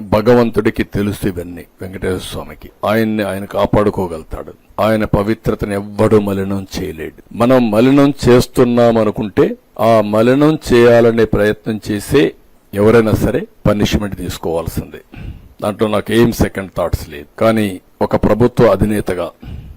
భగవంతుడికి తెలుసు ఇవన్నీ వెంకటేశ్వర స్వామికి. ఆయన్ని ఆయన కాపాడుకోగలుగుతాడు. ఆయన పవిత్రతను ఎవ్వడు మలినం చేయలేడు. మనం మలినం చేస్తున్నాం అనుకుంటే ఆ మలినం చేయాలనే ప్రయత్నం చేసే ఎవరైనా సరే పనిష్మెంట్ తీసుకోవాల్సిందే. దాంట్లో నాకు ఏం సెకండ్ థాట్స్ లేదు. కానీ ఒక ప్రభుత్వ అధినేతగా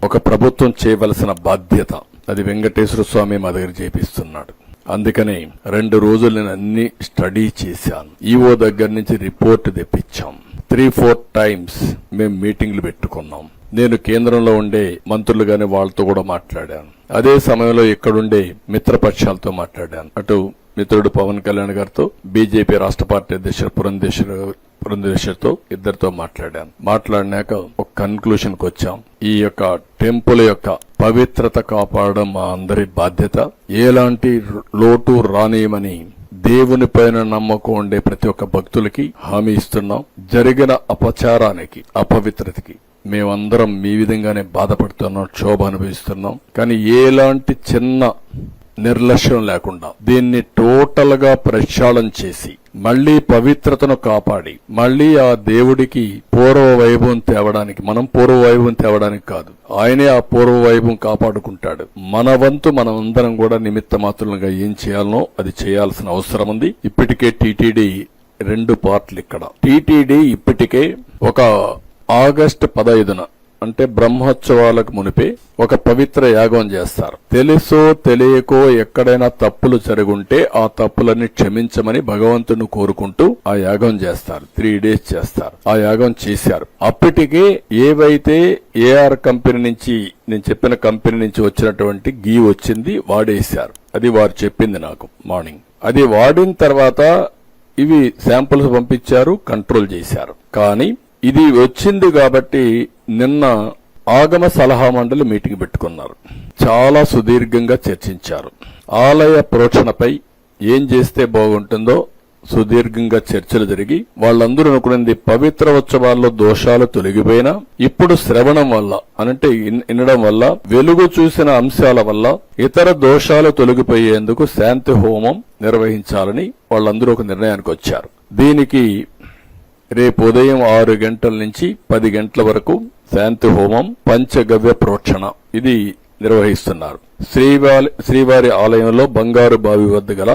ఒక ప్రభుత్వం చేయవలసిన బాధ్యత అది వెంకటేశ్వర స్వామి మా దగ్గర చేపిస్తున్నాడు. అందుకని రెండు రోజులు నేను అన్ని స్టడీ చేశాను. ఈఓ దగ్గర నుంచి రిపోర్ట్ తెప్పించాం. త్రీ ఫోర్ టైమ్స్ మేము మీటింగ్లు పెట్టుకున్నాం. నేను కేంద్రంలో ఉండే మంత్రులు గాని వాళ్ళతో కూడా మాట్లాడాను. అదే సమయంలో ఇక్కడుండే మిత్రపక్షాలతో మాట్లాడాను. అటు మిత్రుడు పవన్ కళ్యాణ్ గారితో బీజేపీ రాష్ట్ర పార్టీ అధ్యక్షుడు పురంధేశ్వర బృందేశ్వర్తో ఇద్దరితో మాట్లాడాను. మాట్లాడినాక ఒక కన్క్లూషన్కు వచ్చాం. ఈ యొక్క టెంపుల్ యొక్క పవిత్రత కాపాడడం మా అందరి బాధ్యత. ఎలాంటి లోటు రానియమని దేవుని పైన నమ్మకం ఉండే ప్రతి ఒక్క భక్తులకి హామీ ఇస్తున్నాం. జరిగిన అపచారానికి అపవిత్రతకి మేమందరం మీ విధంగానే బాధపడుతున్నాం క్షోభ అనుభవిస్తున్నాం. కానీ ఎలాంటి చిన్న నిర్లక్ష్యం లేకుండా దీన్ని టోటల్గా ప్రక్షాళన చేసి మళ్ళీ పవిత్రతను కాపాడి మళ్ళీ ఆ దేవుడికి పూర్వ వైభవం తేవడానికి మనం పూర్వ వైభవం తేవడానికి కాదు. ఆయనే ఆ పూర్వ వైభవం కాపాడుకుంటాడు. మన వంతు మనం అందరం కూడా నిమిత్త మాత్రులుగా ఏం చేయాలనో అది చేయాల్సిన అవసరం ఉంది. ఇప్పటికే టీటీడీ రెండు పార్ట్లు ఇక్కడ. టీటీడీ ఇప్పటికే ఒక ఆగస్టు పదహైదున అంటే బ్రహ్మోత్సవాలకు మునిపే ఒక పవిత్ర యాగం చేస్తారు. తెలుసో తెలియకో ఎక్కడైనా తప్పులు జరుగుంటే ఆ తప్పులన్నీ క్షమించమని భగవంతుని కోరుకుంటూ ఆ యాగం చేస్తారు. త్రీ డేస్ చేస్తారు. ఆ యాగం చేశారు. అప్పటికే ఏవైతే ఏఆర్ కంపెనీ నుంచి నేను చెప్పిన కంపెనీ నుంచి వచ్చినటువంటి గీ వచ్చింది వాడేశారు. అది వారు చెప్పింది నాకు మార్నింగ్. అది వాడిన తర్వాత ఇవి శాంపుల్స్ పంపించారు కంట్రోల్ చేశారు. కానీ ఇది వచ్చింది కాబట్టి నిన్న ఆగమ సలహా మండలి మీటింగ్ పెట్టుకున్నారు. చాలా సుదీర్ఘంగా చర్చించారు. ఆలయ ప్రోక్షణపై ఏం చేస్తే బాగుంటుందో సుదీర్ఘంగా చర్చలు జరిగి వాళ్ళందరూ అనుకున్నది పవిత్ర ఉత్సవాల్లో దోషాలు తొలగిపోయినా ఇప్పుడు శ్రవణం వల్ల అనంటే వినడం వల్ల వెలుగు చూసిన అంశాల వల్ల ఇతర దోషాలు తొలగిపోయేందుకు శాంతి హోమం నిర్వహించాలని వాళ్ళందరూ ఒక నిర్ణయానికి వచ్చారు. దీనికి రేపు ఉదయం ఆరు గంటల నుంచి పది గంటల వరకు శాంతి హోమం పంచగవ్య ప్రోక్షణ. ఇది నిర్వహిస్తున్నారు. శ్రీవారి శ్రీవారి ఆలయంలో బంగారు బావి వద్ద గల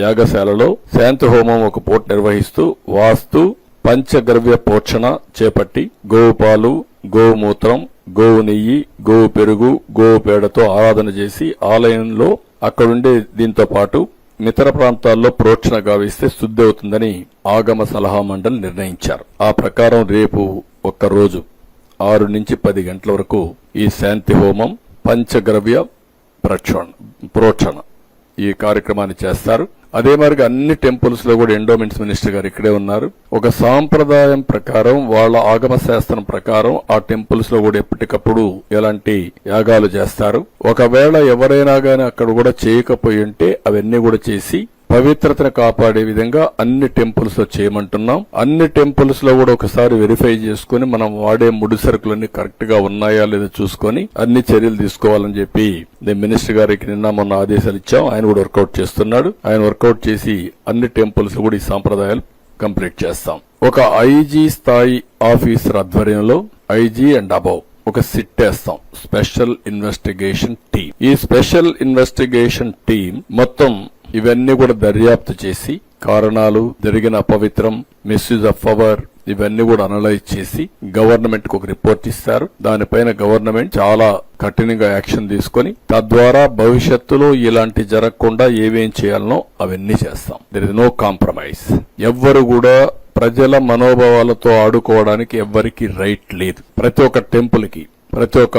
యాగశాలలో శాంతి హోమం ఒక పూట నిర్వహిస్తూ వాస్తు పంచగవ్య పోషణ చేపట్టి గోపాలు గోమూత్రం గోవు నెయ్యి గోవు పెరుగు గోవు పేడతో ఆరాధన చేసి ఆలయంలో అక్కడుండే దీంతో పాటు ఇతర ప్రాంతాల్లో ప్రోక్షణ గావిస్తే శుద్ధి అవుతుందని ఆగమ సలహా మండలి నిర్ణయించారు. ఆ ప్రకారం రేపు ఒక్క రోజు ఆరు నుంచి పది గంటల వరకు ఈ శాంతి హోమం పంచగ్రవ్య ప్రక్షణ ప్రోక్షణ ఈ కార్యక్రమాన్ని చేస్తారు. అదే మరిగా అన్ని టెంపుల్స్లో కూడా ఎండోమెంట్స్ మినిస్టర్ గారు ఇక్కడే ఉన్నారు. ఒక సాంప్రదాయం ప్రకారం వాళ్ళ ఆగమ శాస్త్రం ప్రకారం ఆ టెంపుల్స్లో కూడా ఎప్పటికప్పుడు ఎలాంటి యాగాలు చేస్తారు. ఒకవేళ ఎవరైనా గాని అక్కడ కూడా చేయకపోయి ఉంటే అవన్నీ కూడా చేసి పవిత్రతను కాపాడే విధంగా అన్ని టెంపుల్స్లో చేయమంటున్నాం. అన్ని టెంపుల్స్లో కూడా ఒకసారి వెరిఫై చేసుకుని మనం వాడే ముడి సరుకులన్నీ కరెక్ట్గా ఉన్నాయా లేదా చూసుకొని అన్ని చర్యలు తీసుకోవాలని చెప్పి నేను మినిస్టర్ గారికి నిన్న మొన్న ఆదేశాలు ఇచ్చాం. ఆయన కూడా వర్కౌట్ చేస్తున్నాడు. ఆయన వర్కౌట్ చేసి అన్ని టెంపుల్స్ కూడా ఈ సాంప్రదాయాలు కంప్లీట్ చేస్తాం. ఒక ఐజీ స్థాయి ఆఫీసర్ ఆధ్వర్యంలో ఐజీ అండ్ అబౌవ్ ఒక సిట్ వేస్తాం. స్పెషల్ ఇన్వెస్టిగేషన్ టీం ఈ స్పెషల్ ఇన్వెస్టిగేషన్ టీం మొత్తం ఇవన్నీ కూడా దర్యాప్తు చేసి కారణాలు జరిగిన అపవిత్రం మిస్యూజ్ ఆఫ్ పవర్ ఇవన్నీ కూడా అనలైజ్ చేసి గవర్నమెంట్కు ఒక రిపోర్ట్ ఇస్తారు. దానిపైన గవర్నమెంట్ చాలా కఠినంగా యాక్షన్ తీసుకొని తద్వారా భవిష్యత్తులో ఇలాంటి జరగకుండా ఏమేం చేయాలనో అవన్నీ చేస్తాం. దర్ ఇస్ నో కాంప్రమైజ్ ఎవ్వరు కూడా ప్రజల మనోభావాలతో ఆడుకోవడానికి ఎవ్వరికి రైట్ లేదు. ప్రతి ఒక్క టెంపుల్కి ప్రతి ఒక్క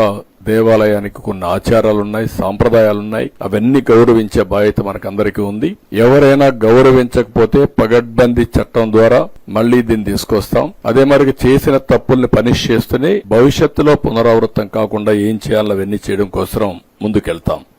దేవాలయానికి కొన్ని ఆచారాలున్నాయి సాంప్రదాయాలున్నాయి. అవన్నీ గౌరవించే బాధ్యత మనకందరికీ ఉంది. ఎవరైనా గౌరవించకపోతే పగడ్బందీ చట్టం ద్వారా మళ్ళీ దీన్ని తీసుకొస్తాం. అదే మరికి చేసిన తప్పుల్ని పనిష్ చేస్తూనే భవిష్యత్తులో పునరావృతం కాకుండా ఏం చేయాలో అవన్నీ చేయడం కోసం ముందుకెళ్తాం.